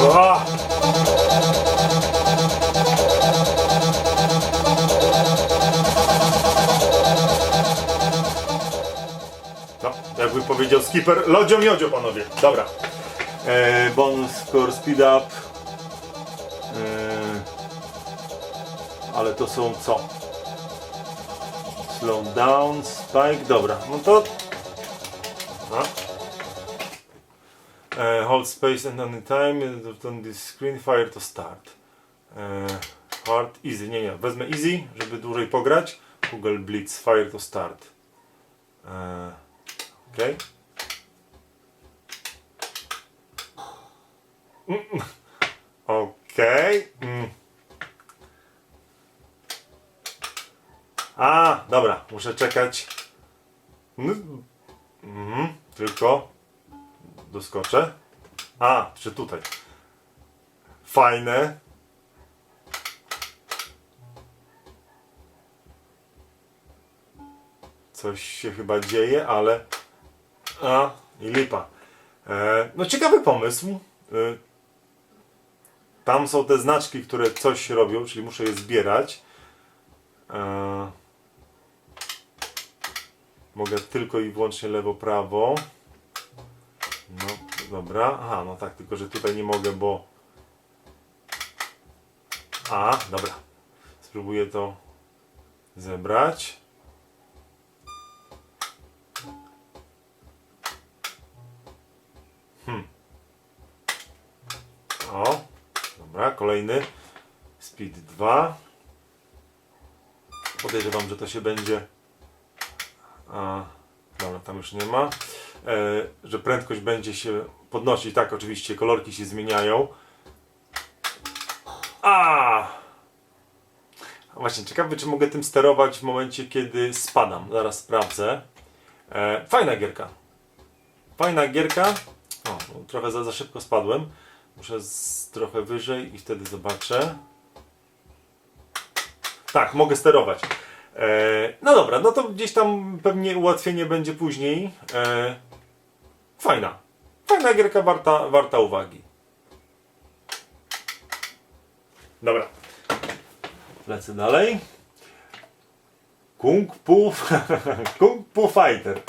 Ua! No, jakby powiedział skipper, lodzio miodzio panowie. Dobra. E, bonus score speed up. E, ale to są co? Slow down, spike, dobra. No to... E, hold space and any time on this screen fire to start. E, hard, easy, nie, nie. Wezmę easy, żeby dłużej pograć. Google Blitz, fire to start. E, Okej. Mm, Okej. Mm. A, dobra, muszę czekać. Mm, Mhm, tylko doskoczę. A, czy tutaj. Fajne. Coś się chyba dzieje, ale. A, i lipa. E, no ciekawy pomysł. E, tam są te znaczki, które coś robią, czyli muszę je zbierać. E, mogę tylko i wyłącznie lewo, prawo. No, dobra. Aha, no tak, tylko że tutaj nie mogę, bo. A, dobra. Spróbuję to zebrać. Hmm. O, dobra, kolejny. Speed 2. Podejrzewam, że to się będzie. A, dobra, tam już nie ma. E, że prędkość będzie się podnosić. Tak, oczywiście, kolorki się zmieniają. A! Właśnie, ciekawy, czy mogę tym sterować w momencie, kiedy spadam. Zaraz sprawdzę. E, fajna gierka. Fajna gierka. O, no, trochę za, za szybko spadłem. Muszę z, trochę wyżej i wtedy zobaczę. Tak, mogę sterować. E, no dobra, no to gdzieś tam pewnie ułatwienie będzie później. E, fajna. Fajna gierka warta, warta uwagi. Dobra. Lecę dalej. Kung Fu, Kung Fu Fighter.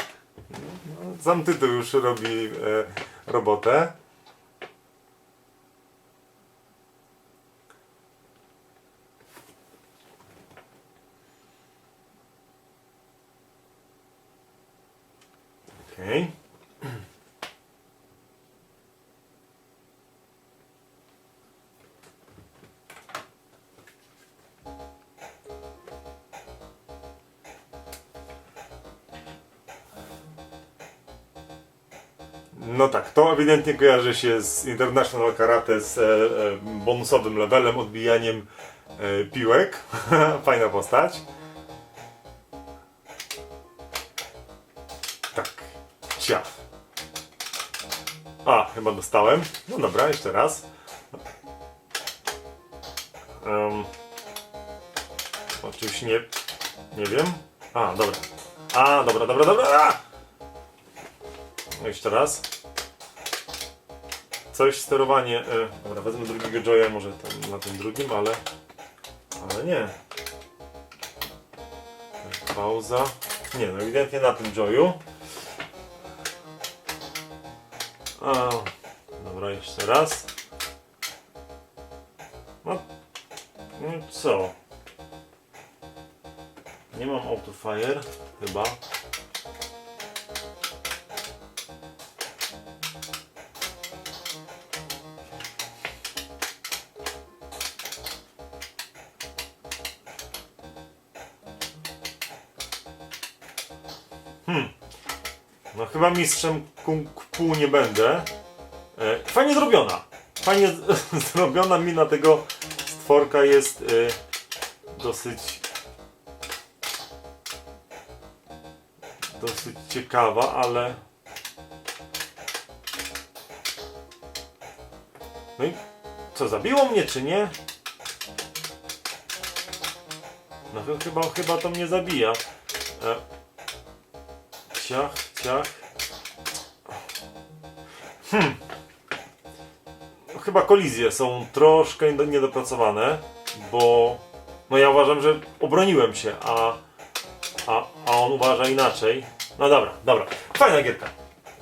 Sam tytuł już robi e, robotę. Okej. To ewidentnie kojarzy się z International Karate, z e, e, bonusowym levelem, odbijaniem e, piłek. Fajna postać. Tak, ciaf. A, chyba dostałem. No dobra, jeszcze raz. Um, oczywiście nie, nie wiem. A, dobra. A, dobra, dobra, dobra. A! Jeszcze raz. Coś, sterowanie. E, dobra, wezmę drugiego Joya, może tam na tym drugim, ale. Ale nie. Pauza. Nie, no ewidentnie na tym Joyu. A, dobra, jeszcze raz. No, no co? Nie mam autofire, chyba. Chyba mistrzem kung fu nie będę. E, fajnie zrobiona. Fajnie zrobiona mina tego stworka jest e, dosyć dosyć ciekawa, ale no i co, zabiło mnie czy nie? No ch- chyba, chyba to mnie zabija. E, ciach, ciach. Chyba kolizje są troszkę nied- niedopracowane, bo no ja uważam, że obroniłem się, a, a, a on uważa inaczej. No dobra, dobra. Fajna gierka.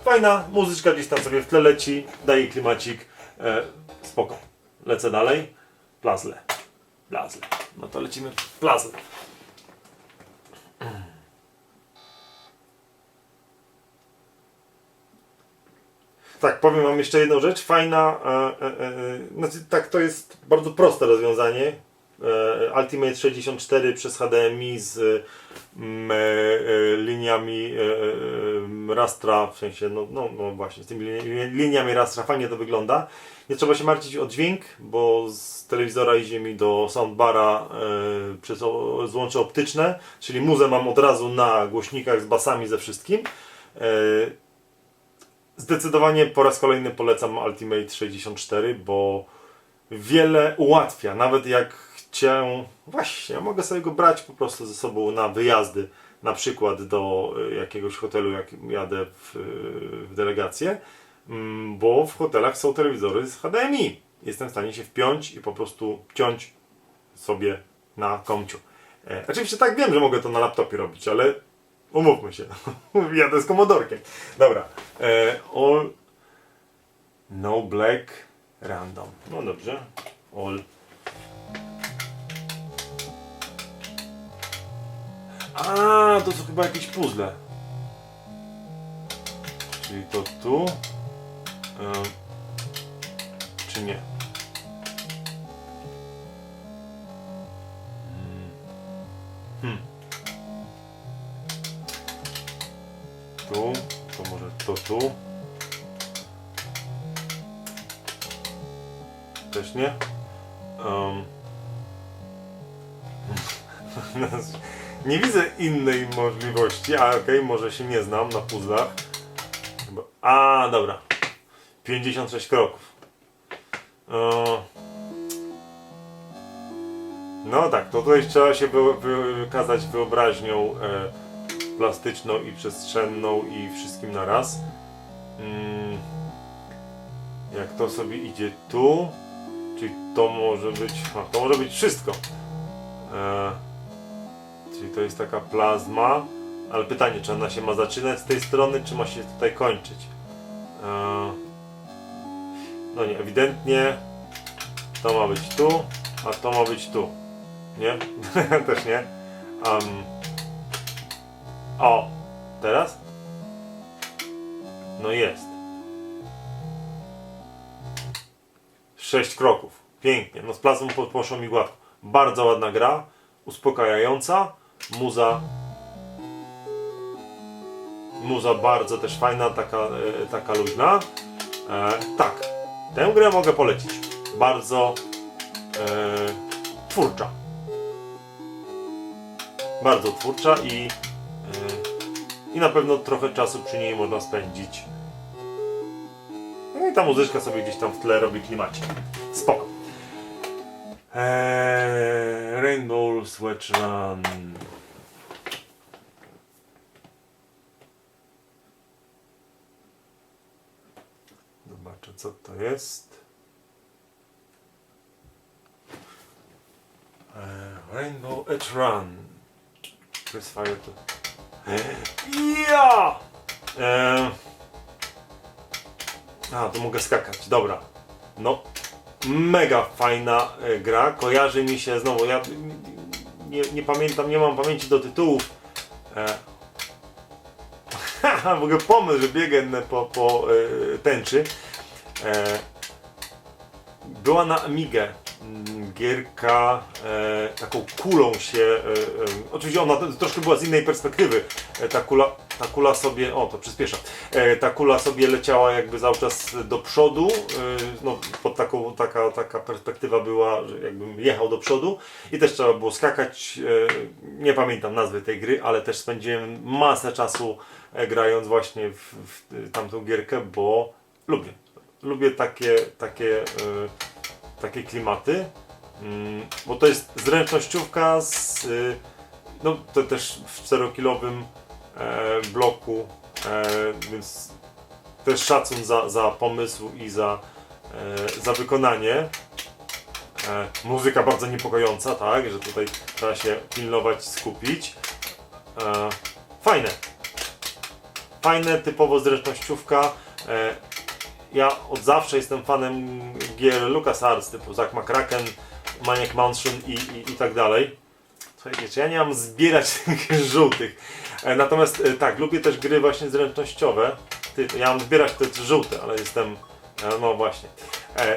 Fajna, muzyczka gdzieś tam sobie w tle leci, daje klimacik. E, spoko. Lecę dalej. Plazle. Plazle. No to lecimy plazle. Tak, powiem Wam jeszcze jedną rzecz. Fajna, e, e, e, znaczy tak, to jest bardzo proste rozwiązanie. E, Ultimate 64 przez HDMI z mm, e, e, liniami e, e, rastra, w sensie, no, no, no właśnie, z tymi lini- liniami rastra fajnie to wygląda. Nie trzeba się martwić o dźwięk, bo z telewizora idzie mi do soundbara e, przez o, złącze optyczne, czyli muzę mam od razu na głośnikach z basami ze wszystkim. E, Zdecydowanie po raz kolejny polecam Ultimate 64, bo wiele ułatwia. Nawet jak cię. Właśnie, ja mogę sobie go brać po prostu ze sobą na wyjazdy, na przykład do y, jakiegoś hotelu, jak jadę w, y, w delegację, mm, bo w hotelach są telewizory z HDMI. Jestem w stanie się wpiąć i po prostu ciąć sobie na komciu. E, oczywiście tak wiem, że mogę to na laptopie robić, ale umówmy się. Jadę z komodorkiem. Dobra. E, all no black random. No dobrze. All. A, to są chyba jakieś puzzle. Czyli to tu. E, czy nie? Hmm. Tu. Też nie. Um. nie widzę innej możliwości, a okej, może się nie znam na puzzlach. A, dobra. 56 kroków. E, No tak, to tutaj trzeba się wy, wykazać wyobraźnią e, plastyczną i przestrzenną i wszystkim na raz. Mm, jak to sobie idzie tu, czyli to może być, a, to może być wszystko. E, czyli to jest taka plazma, ale pytanie, czy ona się ma zaczynać z tej strony, czy ma się tutaj kończyć. E, no nie, ewidentnie to ma być tu, a to ma być tu. Nie? Też nie. Um, o, teraz? No jest. Sześć kroków. Pięknie. No z plazmą po- poszło mi gładko. Bardzo ładna gra. Uspokajająca. Muza. Muza bardzo też fajna, taka, e, taka luźna. E, tak. Tę grę mogę polecić. Bardzo e, twórcza. Bardzo twórcza i i na pewno trochę czasu przy niej można spędzić. Ta muzyczka sobie gdzieś tam w tle robi klimacie. Spoko. Eee, Rainbow Switch Run. Zobaczę co to jest. Eee, Rainbow Edge Run. Crossfire to... Ja! Eee... A, tu mogę skakać, dobra. No, mega fajna e, gra. Kojarzy mi się znowu, ja nie, nie pamiętam, nie mam pamięci do tytułów. E... W ogóle pomysł, że biegę po, po e, tęczy. E... Była na Amigę mm, gierka e, taką kulą się, e, e, oczywiście ona troszkę była z innej perspektywy, e, ta kula, ta kula sobie, o to przyspiesza, e, ta kula sobie leciała jakby cały czas do przodu, e, no pod taką, taka, taka perspektywa była, że jakbym jechał do przodu i też trzeba było skakać, e, nie pamiętam nazwy tej gry, ale też spędziłem masę czasu grając właśnie w, w tamtą gierkę, bo lubię, lubię takie, takie takie klimaty, mm, bo to jest zręcznościówka z, no to też w 4-kilowym e, bloku, e, więc też szacun za, za pomysł i za, e, za wykonanie. E, muzyka bardzo niepokojąca, tak, że tutaj trzeba się pilnować, skupić. E, fajne. Fajne, typowo zręcznościówka. E, ja od zawsze jestem fanem gier LucasArts typu Zack McCracken, Maniac Mansion i, i, i tak dalej. Słuchajcie, czy ja nie mam zbierać tych żółtych. E, natomiast e, tak, lubię też gry właśnie zręcznościowe. Ja mam zbierać te żółte, ale jestem. E, no właśnie.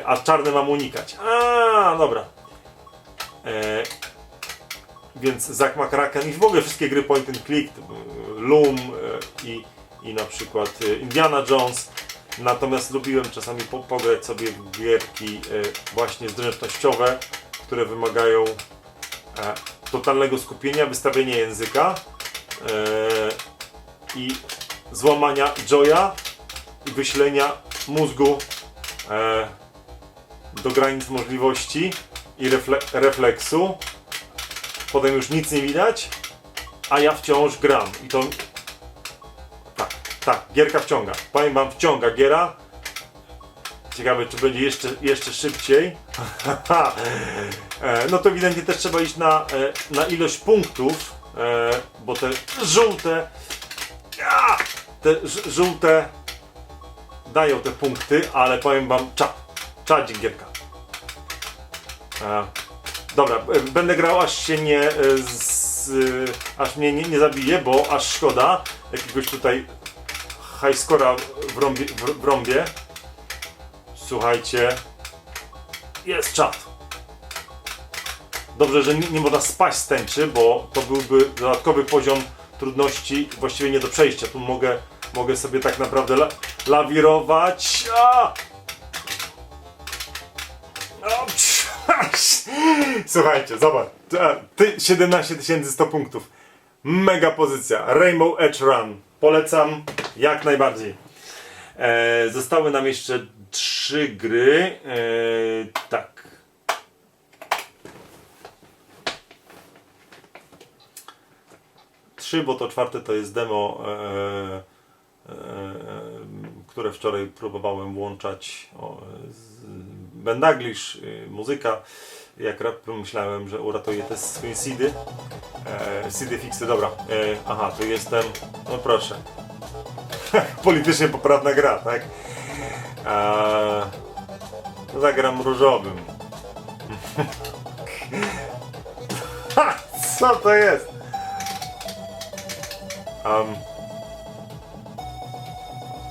A czarne mam unikać. A, dobra. E, więc Zack McCracken i w ogóle wszystkie gry point and click, Loom i, i na przykład Indiana Jones. Natomiast lubiłem czasami po, pograć sobie w gierki właśnie zręcznościowe, które wymagają totalnego skupienia, wystawienia języka e, i złamania joya i wyślenia mózgu e, do granic możliwości i refle refleksu. Potem już nic nie widać, a ja wciąż gram. I to. Tak, tak, gierka wciąga. Powiem wam, wciąga giera. Ciekawe, czy będzie jeszcze, jeszcze szybciej. E, no to ewidentnie też trzeba iść na, e, na ilość punktów, e, bo te żółte. Te żółte dają te punkty, ale powiem wam, czad. Czadzik gierka. Dobra, będę grał aż się nie. Z, aż mnie nie, nie zabije, bo aż szkoda jakiegoś tutaj highscora w rąbie, w rąbie. Słuchajcie. Jest czat. Dobrze, że nie, nie można spaść z tęczy, bo to byłby dodatkowy poziom trudności właściwie nie do przejścia. Tu mogę, mogę sobie tak naprawdę la, lawirować. A! Słuchajcie, zobacz. E, Ty 17 100 punktów. Mega pozycja. Rainbow Edge Run. Polecam jak najbardziej. E, zostały nam jeszcze trzy gry. E, tak. Trzy, bo to czwarte to jest demo, e, e, które wczoraj próbowałem włączać. O, z, Bendaglish, y, muzyka. Jak rap pomyślałem, że uratuje te swoje seedy. E, seedy fixy, dobra. Aha, tu jestem. No proszę. Politycznie poprawna gra, tak? Eee, zagram różowym. Co to jest? Um.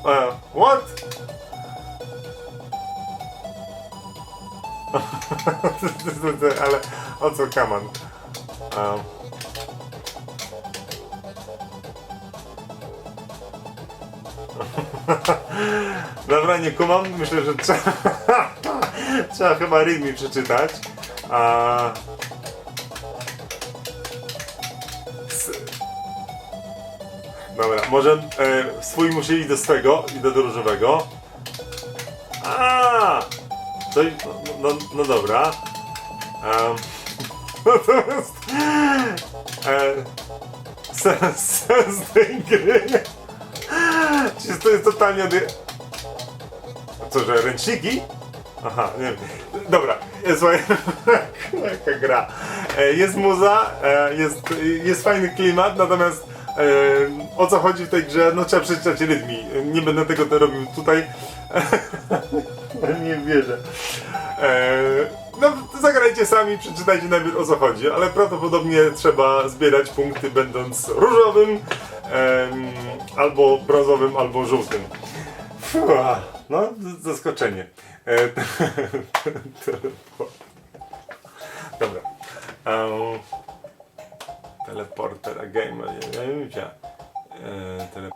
Uh, what? Ale o co kaman? Um. Dobra, nie kumam. Myślę, że trzeba, trzeba chyba rytm przeczytać. A... Dobra, może e, swój muszę iść do swego, idę do różowego. A, to, no, no, no dobra. Um, natomiast e, sens, sens tej gry czy to jest totalnie. Co, że ręczniki? Aha, nie wiem. Dobra, e, słuchaj, jaka gra. E, Jest muza, e, jest, jest fajny klimat, natomiast o co chodzi w tej grze, no trzeba przeczytać rytmi. Nie będę tego to robił tutaj. nie wierzę. No, zagrajcie sami, przeczytajcie najpierw o co chodzi, ale prawdopodobnie trzeba zbierać punkty będąc różowym, albo brązowym, albo żółtym. Fua, no, zaskoczenie. E, Dobra. Um, teleporter, gamer, ja nie wiem. E.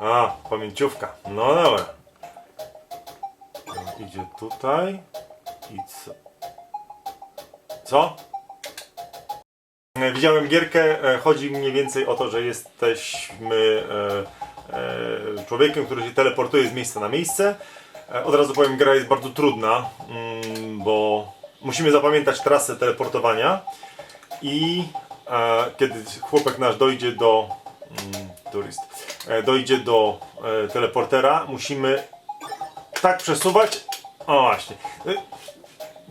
A, pamięciówka. No dobra. E, Idzie tutaj. I co? Co? E, Widziałem gierkę. Chodzi mniej więcej o to, że jesteśmy e, człowiekiem, który się teleportuje z miejsca na miejsce. E, Od razu powiem, gra jest bardzo trudna, mm, bo musimy zapamiętać trasę teleportowania i e, kiedy chłopak nasz dojdzie do mm, turist, e, dojdzie do e, teleportera musimy tak przesuwać. O właśnie. E,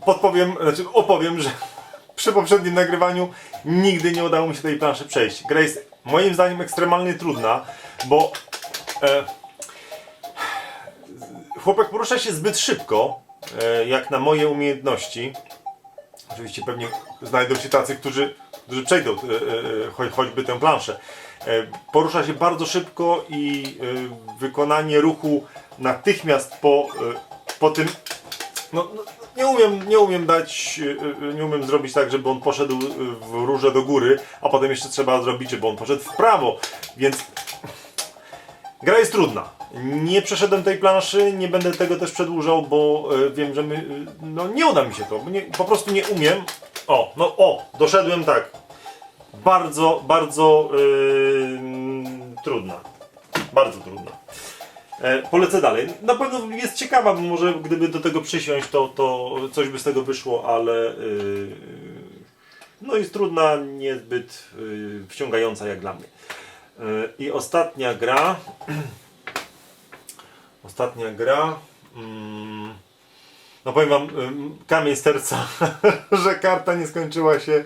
Podpowiem, znaczy opowiem, że przy poprzednim nagrywaniu nigdy nie udało mi się tej planszy przejść. Gra jest moim zdaniem ekstremalnie trudna, bo e, chłopak porusza się zbyt szybko, e, jak na moje umiejętności. Oczywiście pewnie znajdą się tacy, którzy, którzy przejdą e, e, cho, choćby tę planszę. E, porusza się bardzo szybko i e, wykonanie ruchu natychmiast po, e, po tym. No, no, nie, umiem, nie umiem dać, e, e, nie umiem zrobić tak, żeby on poszedł e, w róże do góry, a potem jeszcze trzeba zrobić, żeby on poszedł w prawo. Więc Gra jest trudna. Nie przeszedłem tej planszy, nie będę tego też przedłużał, bo e, wiem, że my, e, no nie uda mi się to, nie, po prostu nie umiem. O, no o, doszedłem tak. Bardzo, bardzo yy, trudna. Bardzo trudna. Polecę dalej. Na pewno jest ciekawa, bo może gdyby do tego przysiąść, to, to coś by z tego wyszło, ale no jest trudna, niezbyt yy, wciągająca jak dla mnie. I ostatnia gra. ostatnia gra. Mm, no powiem wam, kamień z serca, że karta nie skończyła się,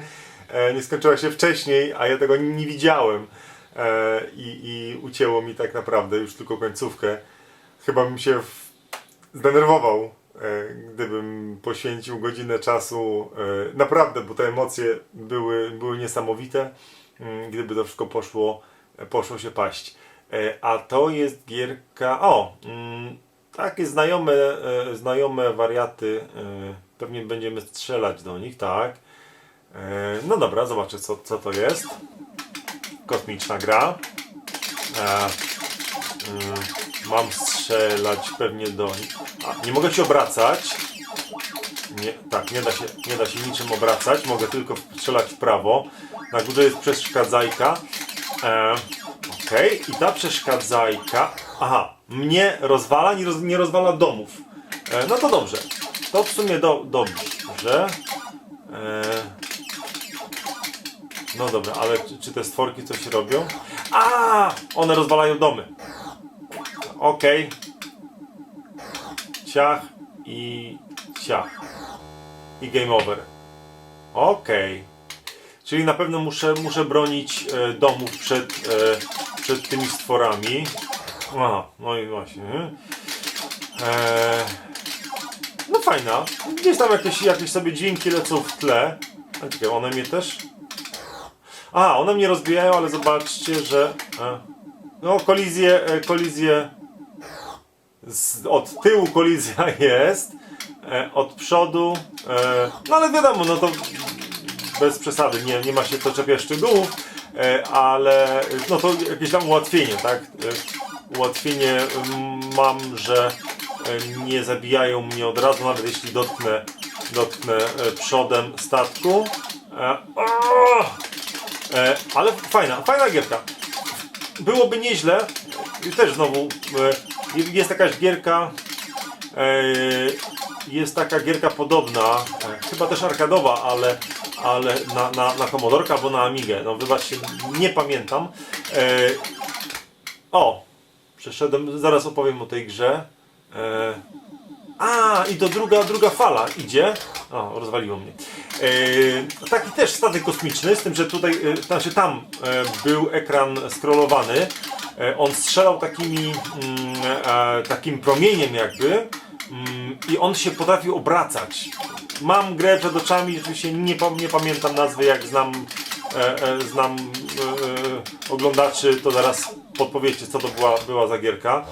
e, nie skończyła się wcześniej, a ja tego nie widziałem. E, i, I ucięło mi tak naprawdę już tylko końcówkę. Chyba bym się zdenerwował, e, gdybym poświęcił godzinę czasu. Naprawdę, bo te emocje były, były niesamowite. Mm, Gdyby to wszystko poszło, poszło się paść. E, A to jest gierka. O! mm, Takie znajome, e, znajome wariaty. e, Pewnie będziemy strzelać do nich, tak. E, No dobra, zobaczę co, co to jest. Kosmiczna gra. E, mm, Mam strzelać pewnie do. A, nie mogę się obracać. Nie, tak, nie da, się, nie da się niczym obracać. Mogę tylko strzelać w prawo. Na górze jest przeszkadzajka. E, Okej, i ta przeszkadzajka. Aha, mnie rozwala, nie, roz, nie rozwala domów. E, no to dobrze. To w sumie do, dobrze. E, no dobra, ale czy, czy te stworki coś robią? A, one rozwalają domy. Okej. Ciach i ciach. I game over. Okej. Czyli na pewno muszę, muszę bronić e, domów przed, e, przed tymi stworami. Aha, no i właśnie. E, no fajna. Gdzieś tam jakieś, jakieś sobie dźwięki lecą w tle. A czekaj, one mnie też... A, one mnie rozbijają, ale zobaczcie, że... E, no, kolizje, e, kolizje... Z, od tyłu kolizja jest. E, od przodu... E, no ale wiadomo, no to bez przesady, nie, nie ma się to czepiać szczegółów, e, ale no to jakieś tam ułatwienie, tak? E, Ułatwienie mam, że e, nie zabijają mnie od razu, nawet jeśli dotknę, dotknę przodem statku. Ale fajna, fajna gierka. Byłoby nieźle, też znowu jest jakaś gierka, jest taka gierka podobna, chyba też arkadowa, ale, ale na, na, na albo na Amigę. No wybaczcie, nie pamiętam. E, o, przeszedłem, zaraz opowiem o tej grze. E, a, i to druga, druga fala idzie. O, rozwaliło mnie. E, taki też statek kosmiczny, z tym, że tutaj, e, znaczy tam e, był ekran scrollowany. E, on strzelał takimi, mm, e, takim promieniem jakby mm, i on się potrafił obracać. Mam grę przed oczami, oczywiście nie, nie pamiętam nazwy, jak znam, e, e, znam e, oglądaczy, to zaraz podpowiecie, co to była, była za gierka.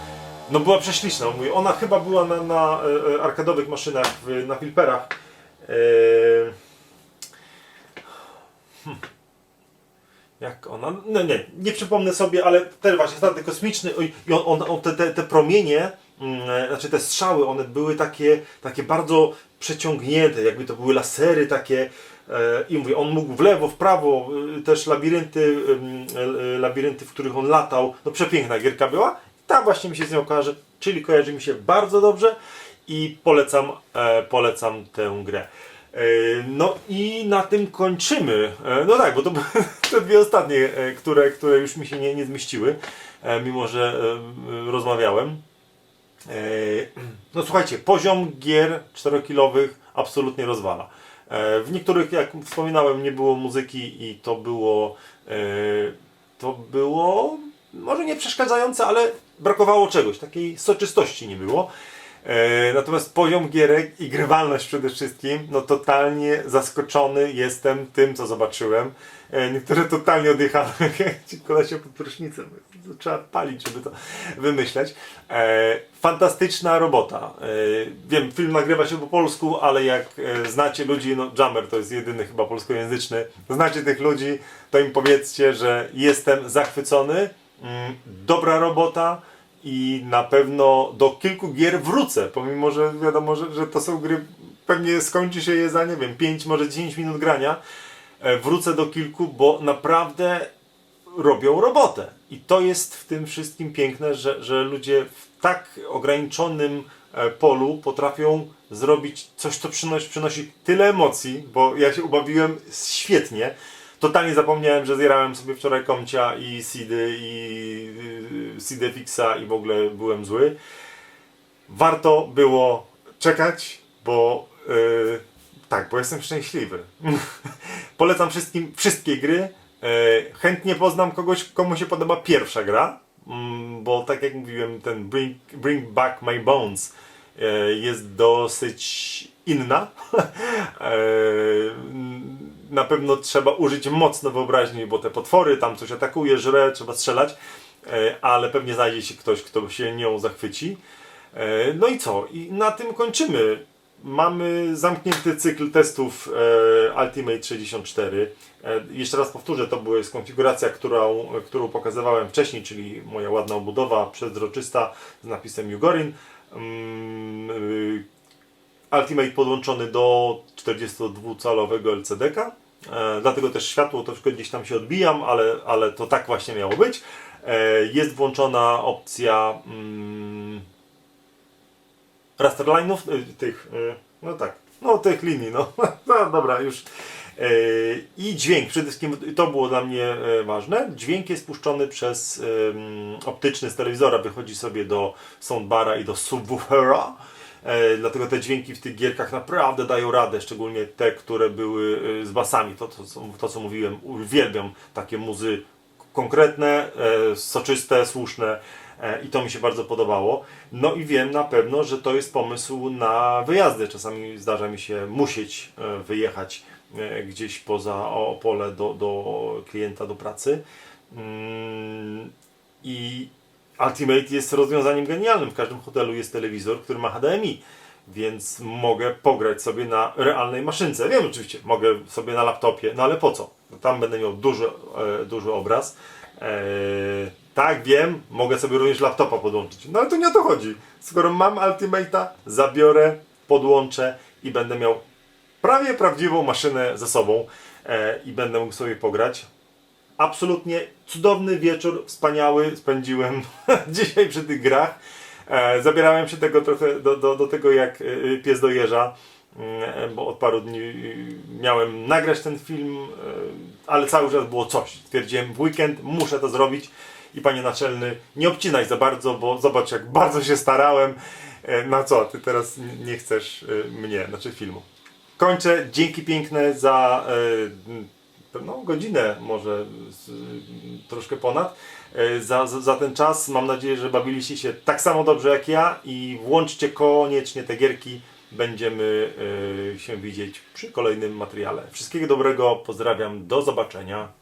No była prześliczna, mówię. Ona chyba była na, na e, e, arkadowych maszynach, w, na Filperach. E, hmm. Jak ona? No nie, nie przypomnę sobie, ale ten właśnie statek kosmiczny i on, on, on te, te, te promienie, e, znaczy te strzały, one były takie, takie bardzo przeciągnięte, jakby to były lasery takie. e, I mówię, on mógł w lewo, w prawo, e, też labirynty, e, labirynty, w których on latał. No przepiękna gierka była. Ta właśnie mi się z nią kojarzy, czyli kojarzy mi się bardzo dobrze i polecam, e, polecam tę grę. E, No i na tym kończymy. No tak, bo to były te dwie ostatnie, które, które już mi się nie, nie zmieściły, mimo że rozmawiałem. E, No słuchajcie, poziom gier 4-kilowych absolutnie rozwala. E, W niektórych, jak wspominałem, nie było muzyki i to było e, to było może nie przeszkadzające, ale brakowało czegoś, takiej soczystości nie było. Natomiast poziom gierek i grywalność przede wszystkim, no totalnie zaskoczony jestem tym, co zobaczyłem. E, Niektóre totalnie odjechały, ci kolesie pod prysznicem. Trzeba palić, żeby to wymyśleć. E, Fantastyczna robota. E, Wiem, film nagrywa się po polsku, ale jak znacie ludzi, no Jammer to jest jedyny chyba polskojęzyczny, znacie tych ludzi, to im powiedzcie, że jestem zachwycony. Mm, Dobra robota i na pewno do kilku gier wrócę, pomimo, że wiadomo, że, że to są gry, pewnie skończy się je za, nie wiem, 5, może 10 minut grania. E, Wrócę do kilku, bo naprawdę robią robotę. I to jest w tym wszystkim piękne, że, że ludzie w tak ograniczonym e, polu potrafią zrobić coś, co przynosi, przynosi tyle emocji, bo ja się ubawiłem świetnie. Totalnie zapomniałem, że zjerałem sobie wczoraj komcia i CD i y, CD Fixa i w ogóle byłem zły. Warto było czekać, bo y, tak, bo jestem szczęśliwy. Polecam wszystkim wszystkie gry. E, chętnie poznam kogoś, komu się podoba pierwsza gra, mm, bo tak jak mówiłem, ten Bring, bring Back My Bones e, jest dosyć inna. E, Na pewno trzeba użyć mocno wyobraźni, bo te potwory tam coś atakuje, żre, trzeba strzelać, ale pewnie znajdzie się ktoś, kto się nią zachwyci. No i co? I na tym kończymy. Mamy zamknięty cykl testów e, Ultimate 64. E, jeszcze raz powtórzę, to była konfiguracja, którą, którą pokazywałem wcześniej, czyli moja ładna obudowa przezroczysta z napisem Jugorin. Mm, y, Ultimate podłączony do 42-calowego LCD-ka. E, dlatego też światło troszkę gdzieś tam się odbijam, ale, ale to tak właśnie miało być. E, jest włączona opcja mm, raster line'ów, y, tych, y, no tak, no tych linii, no, no dobra, już. Y, I dźwięk, przede wszystkim to było dla mnie ważne. Dźwięk jest puszczony przez optyczny z telewizora, wychodzi sobie do soundbara i do subwoofera. Dlatego te dźwięki w tych gierkach naprawdę dają radę, szczególnie te, które były z basami. To, to, to co mówiłem, uwielbiam takie muzy konkretne, soczyste, słuszne i to mi się bardzo podobało. No i wiem na pewno, że to jest pomysł na wyjazdy. Czasami zdarza mi się musieć e, wyjechać e, gdzieś poza Opole do, do klienta, do pracy. Mm, I Ultimate jest rozwiązaniem genialnym. W każdym hotelu jest telewizor, który ma HDMI. Więc mogę pograć sobie na realnej maszynce. Wiem oczywiście, mogę sobie na laptopie, no ale po co? Tam będę miał duży, e, duży obraz. E, tak, wiem, mogę sobie również laptopa podłączyć. No ale to nie o to chodzi. Skoro mam Ultimate'a, zabiorę, podłączę i będę miał prawie prawdziwą maszynę ze sobą e, i będę mógł sobie pograć. Absolutnie cudowny wieczór, wspaniały spędziłem dzisiaj przy tych grach. E, zabierałem się tego trochę do, do, do tego jak e, pies do jeża, mm, bo od paru dni e, miałem nagrać ten film, e, ale cały czas było coś. Stwierdziłem w weekend muszę to zrobić i panie naczelny nie obcinaj za bardzo, bo zobacz jak bardzo się starałem. E, Na co? Ty teraz nie chcesz e, mnie, znaczy filmu. Kończę. Dzięki piękne za e, no, godzinę, może troszkę ponad, za, za, ten czas. Mam nadzieję, że bawiliście się tak samo dobrze jak ja i włączcie koniecznie te gierki. Będziemy się widzieć przy kolejnym materiale. Wszystkiego dobrego, pozdrawiam, do zobaczenia.